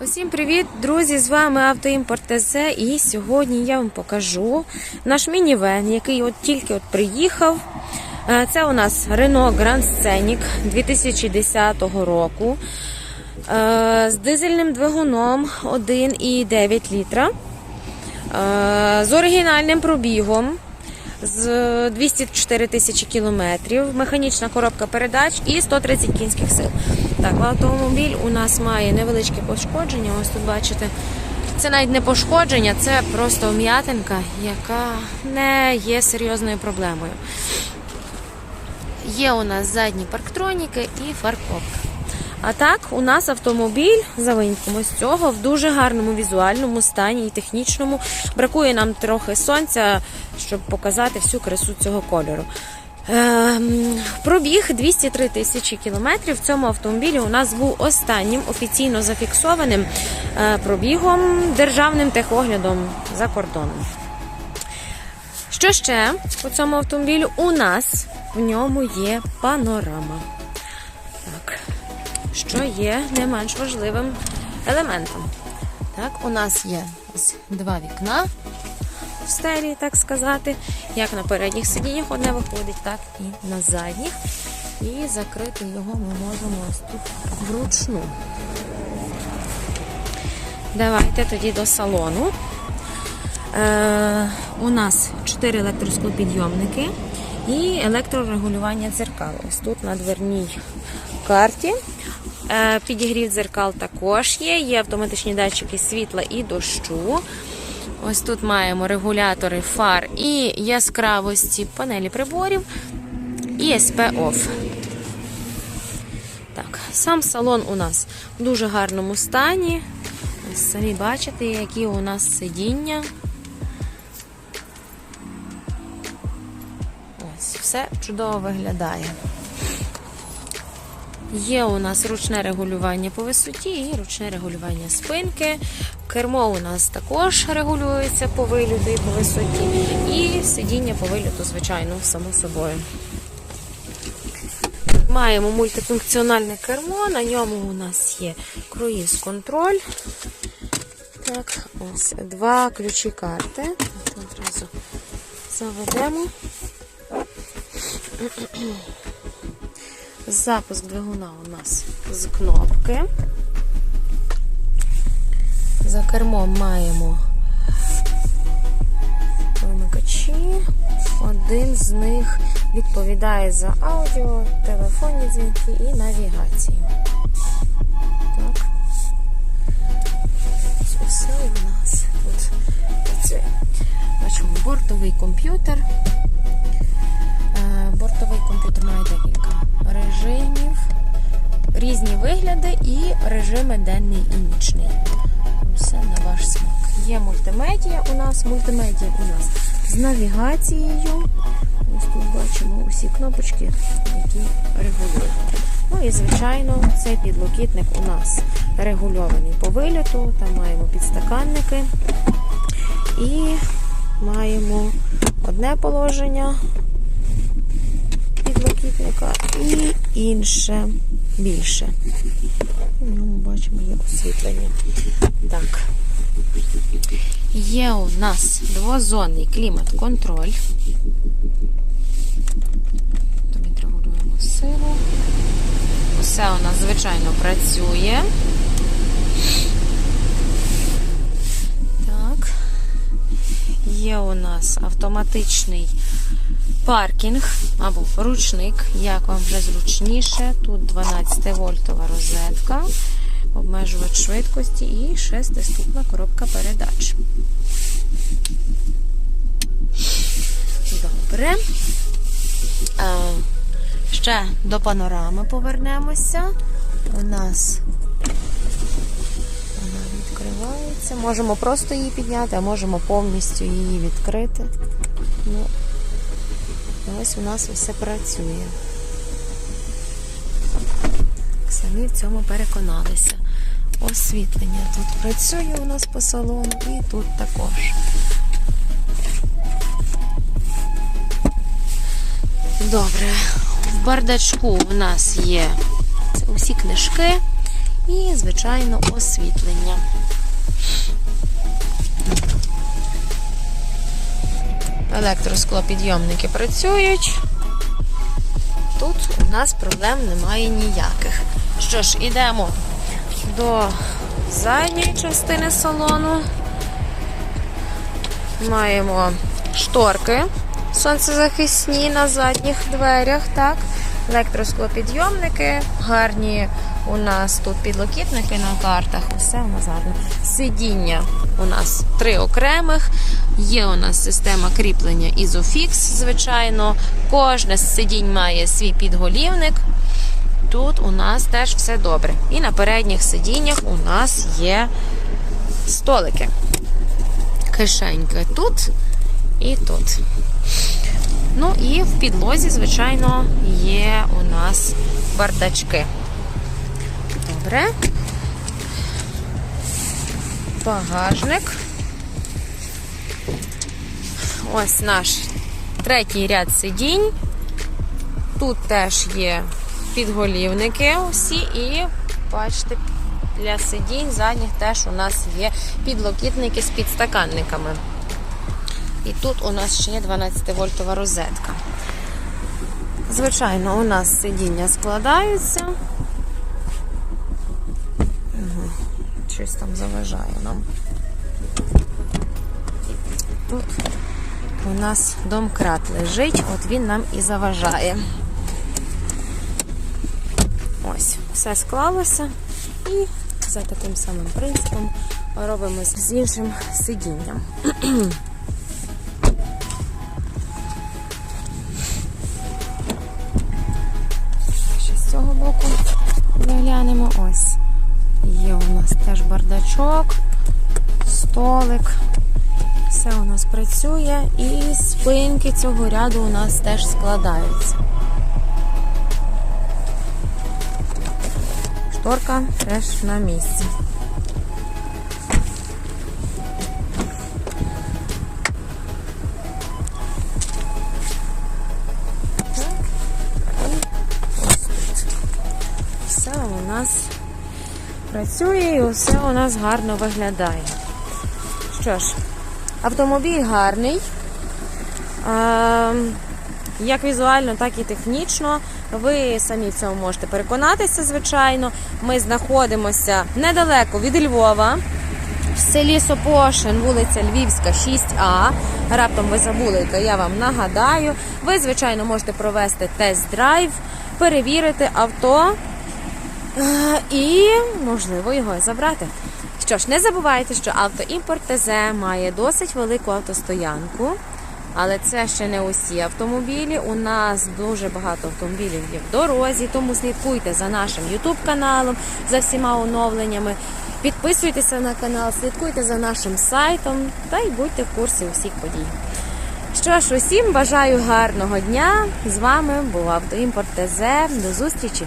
Усім привіт, друзі! З вами Автоімпорт ТЗ і сьогодні я вам покажу наш мінівен, який от тільки от приїхав. Е, Це у нас Renault Grand Scenic 2010 року е, з дизельним двигуном 1,9 літра, е, з оригінальним пробігом. З 204 тисячі кілометрів, механічна коробка передач і 130 кінських сил. Так, автомобіль у нас має невеличке пошкодження. Ось тут бачите, це навіть не пошкодження, це просто вм'ятинка, яка не є серйозною проблемою. Є у нас задні парктроніки і фаркоп. А так, у нас автомобіль за винятком ось цього в дуже гарному візуальному стані і технічному. Бракує нам трохи сонця, щоб показати всю красу цього кольору. Ем, Пробіг 203 тисячі кілометрів. В цьому автомобілі у нас був останнім офіційно зафіксованим е, пробігом державним техоглядом за кордоном. Що ще по цьому автомобілю? У нас в ньому є панорама. Що є не менш важливим елементом. Так, у нас є ось два вікна в стелі, так сказати. Як на передніх сидіннях одне виходить, так і на задніх. І закрити його ми можемо ось тут вручну. Давайте тоді до салону. Е, у нас 4 електросклопідйомники і електрорегулювання дзеркал. Ось тут на дверній карті. Е, підігрів дзеркал також є. Є автоматичні датчики світла і дощу. Ось тут маємо регулятори фар і яскравості панелі приборів і SP Off. Так, сам салон у нас в дуже гарному стані. Самі бачите, які у нас сидіння. Ось, все чудово виглядає. Є у нас ручне регулювання по висоті і ручне регулювання спинки. Кермо у нас також регулюється по виліту і по висоті. І сидіння по виліту, звичайно, само собою. Маємо мультифункціональне кермо, на ньому у нас є круїз-контроль. Так, ось два ключі карти. Одразу заведемо. Запуск двигуна у нас з кнопки. За кермом маємо вимикачі. Один з них відповідає за аудіо, телефонні дзвінки і навігацію. Так. Усе у нас тут працює. Бачимо бортовий комп'ютер. Е, Бортовий комп'ютер режими денний і нічний. Все на ваш смак. Є мультимедія у нас, мультимедія у нас з навігацією. Ось тут бачимо усі кнопочки, які регулюють. Ну і, звичайно, цей підлокітник у нас регульований по виліту. Там маємо підстаканники і маємо одне положення підлокітника і інше більше. У ньому бачимо є освітлення. Так. Є у нас двозонний клімат-контроль. Тобі регулюємо силу. Усе у нас, звичайно, працює. Так. Є у нас автоматичний паркінг або ручник, як вам вже зручніше. Тут 12 вольтова розетка, обмежувач швидкості і шестиступна коробка передач. Добре. Ще до панорами повернемося. У нас вона відкривається. Можемо просто її підняти, а можемо повністю її відкрити. Ну, Ось у нас все працює. Самі в цьому переконалися. Освітлення тут працює у нас по салону і тут також. Добре. В бардачку у нас є усі книжки І, звичайно, освітлення. Електросклопідйомники працюють. Тут у нас проблем немає ніяких. Що ж, ідемо до задньої частини салону. Маємо шторки сонцезахисні на задніх дверях, так. Електросклопідйомники, гарні у нас тут підлокітники на картах, все у нас. Сидіння у нас три окремих. Є у нас система кріплення Isofix, звичайно. Кожне з сидінь має свій підголівник. Тут у нас теж все добре. І на передніх сидіннях у нас є столики. Кишеньки тут і тут. Ну і в підлозі, звичайно, є у нас бардачки. Добре. Багажник. Ось наш третій ряд сидінь. Тут теж є підголівники усі, і бачите, для сидінь задніх теж у нас є підлокітники з підстаканниками. І тут у нас ще є 12-вольтова розетка. Звичайно, у нас сидіння складаються. Щось там заважає нам. Тут у нас домкрат лежить, от він нам і заважає. Ось, все склалося. І за таким самим принципом робимо з іншим сидінням. Ще з цього боку заглянемо. Ось. Теж бардачок, столик. Все у нас працює і спинки цього ряду у нас теж складаються. Шторка теж на місці. Все у нас працює і все у нас гарно виглядає. Що ж, автомобіль гарний. Як візуально, так і технічно. Ви самі в цьому можете переконатися, звичайно. Ми знаходимося недалеко від Львова, в селі Сопошин, вулиця Львівська, 6А. Раптом ви забули, то я вам нагадаю. Ви, звичайно, можете провести тест-драйв, перевірити авто і, можливо, його забрати. Що ж, не забувайте, що автоімпорт ТЗ має досить велику автостоянку. Але це ще не усі автомобілі. У нас дуже багато автомобілів є в дорозі, тому слідкуйте за нашим YouTube каналом, за всіма оновленнями. Підписуйтеся на канал, слідкуйте за нашим сайтом та й будьте в курсі усіх подій. Що ж, усім бажаю гарного дня. З вами був Автоімпорт ТЗ. До зустрічі!